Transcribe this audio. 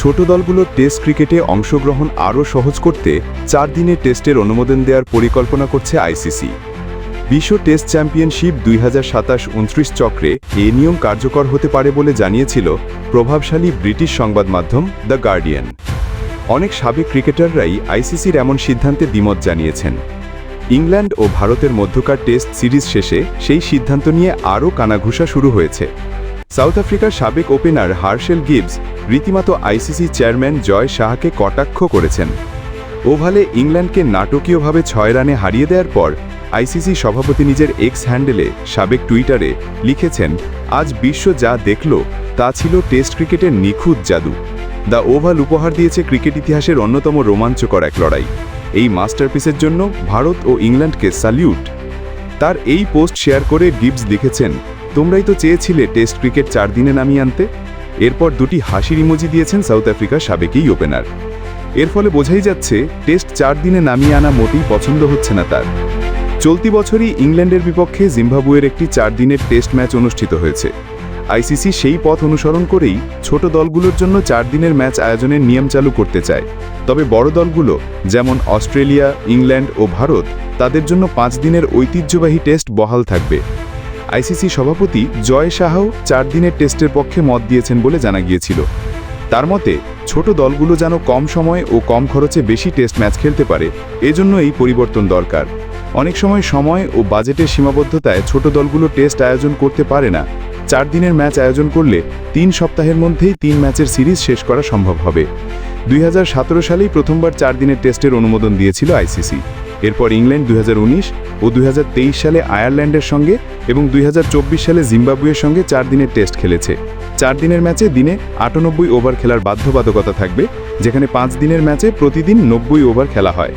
ছোট দলগুলোর টেস্ট ক্রিকেটে অংশগ্রহণ আরও সহজ করতে চার দিনের টেস্টের অনুমোদন দেওয়ার পরিকল্পনা করছে আইসিসি। বিশ্ব টেস্ট চ্যাম্পিয়নশিপ দুই হাজার সাতাশ উনত্রিশ চক্রে এ নিয়ম কার্যকর হতে পারে বলে জানিয়েছিল প্রভাবশালী ব্রিটিশ সংবাদ মাধ্যম দ্য গার্ডিয়ান। অনেক সাবেক ক্রিকেটাররাই আইসিসির এমন সিদ্ধান্তে দ্বিমত জানিয়েছেন। ইংল্যান্ড ও ভারতের মধ্যকার টেস্ট সিরিজ শেষে সেই সিদ্ধান্ত নিয়ে আরও কানাঘুষা শুরু হয়েছে। সাউথ আফ্রিকার সাবেক ওপেনার হার্শেল গিবস রীতিমতো আইসিসি চেয়ারম্যান জয় শাহকে কটাক্ষ করেছেন। ওভালে ইংল্যান্ডকে নাটকীয়ভাবে ছয় রানে হারিয়ে দেওয়ার পর আইসিসি সভাপতি নিজের এক্স হ্যান্ডেলে সাবেক টুইটারে লিখেছেন, আজ বিশ্ব যা দেখল, তা ছিল টেস্ট ক্রিকেটের নিখুঁত জাদু। দ্য ওভাল উপহার দিয়েছে ক্রিকেট ইতিহাসের অন্যতম রোমাঞ্চকর এক লড়াই। এই মাস্টারপিসের জন্য ভারত ও ইংল্যান্ডকে স্যালিউট। তার এই পোস্ট শেয়ার করে গিবস লিখেছেন তোমরাই তো চেয়েছিলে টেস্ট ক্রিকেট চার দিনে নামিয়ে আনতে। এরপর দুটি হাসির ইমোজি দিয়েছেন সাউথ আফ্রিকার সাবেকেই ওপেনার। এর ফলে বোঝাই যাচ্ছে, টেস্ট চার দিনে নামিয়ে আনা মোটেই পছন্দ হচ্ছে না তার। চলতি বছরই ইংল্যান্ডের বিপক্ষে জিম্বাবুয়ের একটি চার দিনের টেস্ট ম্যাচ অনুষ্ঠিত হয়েছে। আইসিসি সেই পথ অনুসরণ করেই ছোট দলগুলোর জন্য চার দিনের ম্যাচ আয়োজনের নিয়ম চালু করতে চায়। তবে বড় দলগুলো, যেমন অস্ট্রেলিয়া, ইংল্যান্ড ও ভারত, তাদের জন্য পাঁচ দিনের ঐতিহ্যবাহী টেস্ট বহাল থাকবে। আইসিসি সভাপতি জয় শাহও চার দিনের টেস্টের পক্ষে মত দিয়েছেন বলে জানা গিয়েছিল। তার মতে, ছোট দলগুলো যেন কম সময় ও কম খরচে বেশি টেস্ট ম্যাচ খেলতে পারে, এজন্য এই পরিবর্তন দরকার। অনেক সময় সময় ও বাজেটের সীমাবদ্ধতায় ছোট দলগুলো টেস্ট আয়োজন করতে পারে না। চার দিনের ম্যাচ আয়োজন করলে তিন সপ্তাহের মধ্যেই তিন ম্যাচের সিরিজ শেষ করা সম্ভব হবে। দুই হাজার সতেরো সালেই প্রথমবার চার দিনের টেস্টের অনুমোদন দিয়েছিল আইসিসি। এরপর ইংল্যান্ড দুই হাজার উনিশ ও দুই হাজার তেইশ সালে আয়ারল্যান্ডের সঙ্গে এবং দুই হাজার চব্বিশ সালে জিম্বাবুয়ের সঙ্গে চার দিনের টেস্ট খেলেছে। চার দিনের ম্যাচে দিনে আটানব্বই ওভার খেলার বাধ্যবাধকতা থাকবে, যেখানে পাঁচ দিনের ম্যাচে প্রতিদিন নব্বই ওভার খেলা হয়।